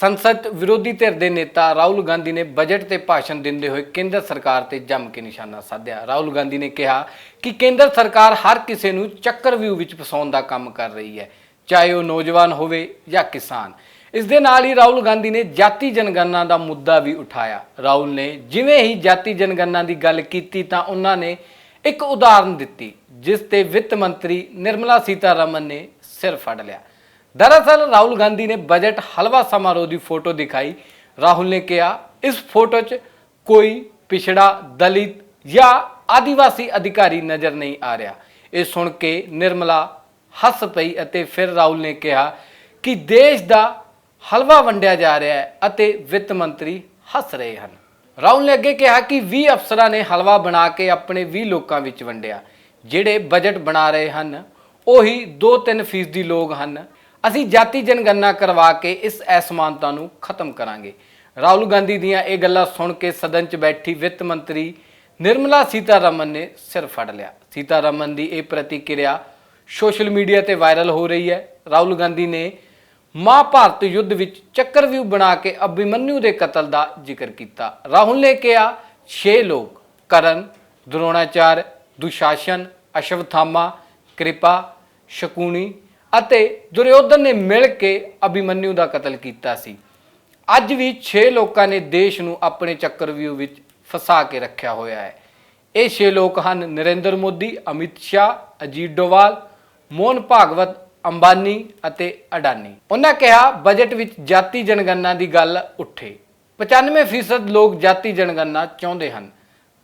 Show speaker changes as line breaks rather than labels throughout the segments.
ਸੰਸਦ ਵਿਰੋਧੀ ਧਿਰ ਦੇ ਨੇਤਾ ਰਾਹੁਲ ਗਾਂਧੀ ਨੇ ਬਜਟ ਤੇ ਭਾਸ਼ਣ ਦਿੰਦੇ ਹੋਏ ਕੇਂਦਰ ਸਰਕਾਰ ਤੇ ਜੰਮ ਕੇ ਨਿਸ਼ਾਨਾ ਸਾਧਿਆ। ਰਾਹੁਲ ਗਾਂਧੀ ਨੇ ਕਿਹਾ ਕਿ ਕੇਂਦਰ ਸਰਕਾਰ ਹਰ ਕਿਸੇ ਨੂੰ ਚੱਕਰਵਿਊਹ ਵਿੱਚ ਫਸਾਉਣ ਦਾ ਕੰਮ ਕਰ ਰਹੀ ਹੈ, ਚਾਹੇ ਉਹ ਨੌਜਵਾਨ ਹੋਵੇ ਜਾਂ ਕਿਸਾਨ। ਇਸ ਦੇ ਨਾਲ ਹੀ ਰਾਹੁਲ ਗਾਂਧੀ ਨੇ ਜਾਤੀ ਜਨਗਣਨਾ ਦਾ ਮੁੱਦਾ ਵੀ ਉਠਾਇਆ। ਰਾਹੁਲ ਨੇ ਜਿਵੇਂ ਹੀ ਜਾਤੀ ਜਨਗਣਨਾ ਦੀ ਗੱਲ ਕੀਤੀ ਤਾਂ ਉਹਨਾਂ ਨੇ ਇੱਕ ਉਦਾਹਰਨ ਦਿੱਤੀ, ਜਿਸ ਤੇ ਵਿੱਤ ਮੰਤਰੀ ਨਿਰਮਲਾ ਸੀਤਾਰਮਨ ਨੇ ਸਿਰ ਫੜ ਲਿਆ। ਦਰਅਸਲ ਰਾਹੁਲ ਗਾਂਧੀ ਨੇ ਬਜਟ ਹਲਵਾ ਸਮਾਰੋਹ ਦੀ ਫੋਟੋ ਦਿਖਾਈ ਰਾਹੁਲ ਨੇ ਕਿਹਾ ਇਸ ਫੋਟੋ 'ਚ ਕੋਈ ਪਿਛੜਾ ਦਲਿਤ ਜਾਂ ਆਦੀਵਾਸੀ ਅਧਿਕਾਰੀ ਨਜ਼ਰ ਨਹੀਂ ਆ ਰਿਹਾ ਇਹ ਸੁਣ ਕੇ ਨਿਰਮਲਾ ਹੱਸ ਪਈ ਅਤੇ ਫਿਰ ਰਾਹੁਲ ਨੇ ਕਿਹਾ ਕਿ ਦੇਸ਼ ਦਾ ਹਲਵਾ ਵੰਡਿਆ ਜਾ ਰਿਹਾ ਹੈ ਅਤੇ ਵਿੱਤ ਮੰਤਰੀ ਹੱਸ ਰਹੇ ਹਨ ਰਾਹੁਲ ਨੇ ਅੱਗੇ ਕਿਹਾ ਕਿ 20 ਅਫਸਰਾਂ ਨੇ ਹਲਵਾ ਬਣਾ ਕੇ ਆਪਣੇ 20 ਲੋਕਾਂ ਵਿੱਚ ਵੰਡਿਆ ਜਿਹੜੇ ਬਜਟ ਬਣਾ ਰਹੇ ਹਨ ਉਹੀ 2-3 ਫੀਸਦੀ ਲੋਕ ਹਨ ਅਸੀਂ ਜਾਤੀ ਜਨਗਣਨਾ ਕਰਵਾ ਕੇ ਇਸ ਅਸਮਾਨਤਾ ਨੂੰ ਖਤਮ ਕਰਾਂਗੇ। ਰਾਹੁਲ ਗਾਂਧੀ ਦੀਆਂ ਇਹ ਗੱਲਾਂ ਸੁਣ ਕੇ ਸਦਨ 'ਚ ਬੈਠੀ ਵਿੱਤ ਮੰਤਰੀ ਨਿਰਮਲਾ ਸੀਤਾਰਮਨ ਨੇ ਸਿਰ ਫੜ ਲਿਆ। ਸੀਤਾਰਮਨ ਦੀ ਇਹ ਪ੍ਰਤੀਕਿਰਿਆ ਸੋਸ਼ਲ ਮੀਡੀਆ ਤੇ ਵਾਇਰਲ ਹੋ ਰਹੀ ਹੈ। ਰਾਹੁਲ ਗਾਂਧੀ ਨੇ ਮਹਾਭਾਰਤ ਯੁੱਧ ਵਿੱਚ ਚੱਕਰਵਿਊਹ ਬਣਾ ਕੇ ਅਭਿਮਨਿਊ ਦੇ ਕਤਲ ਦਾ ਜ਼ਿਕਰ ਕੀਤਾ। ਰਾਹੁਲ ਨੇ ਕਿਹਾ 6 ਲੋਕ, ਕਰਨ, ਦਰੋਣਾਚਾਰ, ਦੁਸ਼ਾਸਨ, ਅਸ਼ਵਥਾਮਾ, ਕਿਰਪਾ ਸ਼ਕੂਣੀ ਅਤੇ ਦੁਰਯੋਧਨ ਨੇ ਮਿਲ ਕੇ ਅਭਿਮਨਿਊ ਦਾ ਕਤਲ ਕੀਤਾ ਸੀ। ਅੱਜ ਵੀ 6 ਲੋਕਾਂ ਨੇ ਦੇਸ਼ ਨੂੰ ਆਪਣੇ ਚੱਕਰਵਿਊਹ ਵਿੱਚ ਫਸਾ ਕੇ ਰੱਖਿਆ ਹੋਇਆ ਹੈ। ਇਹ 6 ਲੋਕ ਹਨ ਨਰਿੰਦਰ ਮੋਦੀ, ਅਮਿਤ ਸ਼ਾਹ, ਅਜੀਤ ਡੋਵਾਲ, ਮੋਹਨ ਭਾਗਵਤ, ਅੰਬਾਨੀ ਅਤੇ ਅਡਾਨੀ। ਉਹਨਾਂ ਕਿਹਾ, ਬਜਟ ਵਿੱਚ ਜਾਤੀ ਜਨਗਣਨਾ ਦੀ ਗੱਲ ਉੱਠੇ। 95% ਲੋਕ ਜਾਤੀ ਜਨਗਣਨਾ ਚਾਹੁੰਦੇ ਹਨ।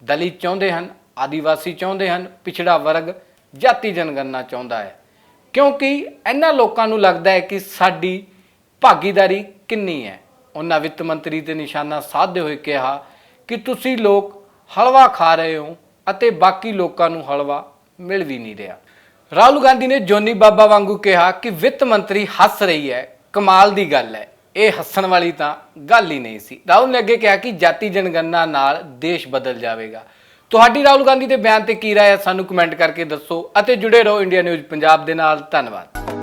ਦਲਿਤ ਚਾਹੁੰਦੇ ਹਨ, ਆਦੀਵਾਸੀ ਚਾਹੁੰਦੇ ਹਨ, ਪਿਛੜਾ ਵਰਗ ਜਾਤੀ ਜਨਗਣਨਾ ਚਾਹੁੰਦਾ ਹੈ। ਕਿਉਂਕਿ ਇਹਨਾਂ ਲੋਕਾਂ ਨੂੰ ਲੱਗਦਾ ਹੈ ਕਿ ਸਾਡੀ ਭਾਗੀਦਾਰੀ ਕਿੰਨੀ ਹੈ। ਉਹਨਾਂ ਵਿੱਤ ਮੰਤਰੀ ਤੇ ਨਿਸ਼ਾਨਾ ਸਾਧਦੇ ਹੋਏ ਕਿਹਾ ਕਿ ਤੁਸੀਂ ਲੋਕ ਹਲਵਾ ਖਾ ਰਹੇ ਹੋ ਅਤੇ ਬਾਕੀ ਲੋਕਾਂ ਨੂੰ ਹਲਵਾ ਮਿਲ ਵੀ ਨਹੀਂ ਰਿਹਾ। ਰਾਹੁਲ ਗਾਂਧੀ ਨੇ ਜੋਨੀ ਬਾਬਾ ਵਾਂਗੂ ਕਿਹਾ ਕਿ ਵਿੱਤ ਮੰਤਰੀ ਹੱਸ ਰਹੀ ਹੈ। ਕਮਾਲ ਦੀ ਗੱਲ ਹੈ। ਇਹ ਹੱਸਣ ਵਾਲੀ ਤਾਂ ਗੱਲ ਹੀ ਨਹੀਂ ਸੀ। ਰਾਹੁਲ ਨੇ ਅੱਗੇ ਕਿਹਾ ਕਿ ਜਾਤੀ ਜਨਗਣਨਾ ਨਾਲ ਦੇਸ਼ ਬਦਲ ਜਾਵੇਗਾ। ਤੁਹਾਡੀ ਰਾਹੁਲ ਗਾਂਧੀ ਦੇ ਬਿਆਨ ਤੇ ਕੀ ਰਾਏ ਹੈ ਸਾਨੂੰ ਕਮੈਂਟ ਕਰਕੇ ਦੱਸੋ ਅਤੇ ਜੁੜੇ ਰਹੋ ਇੰਡੀਆ ਨਿਊਜ਼ ਪੰਜਾਬ ਦੇ ਨਾਲ। ਧੰਨਵਾਦ।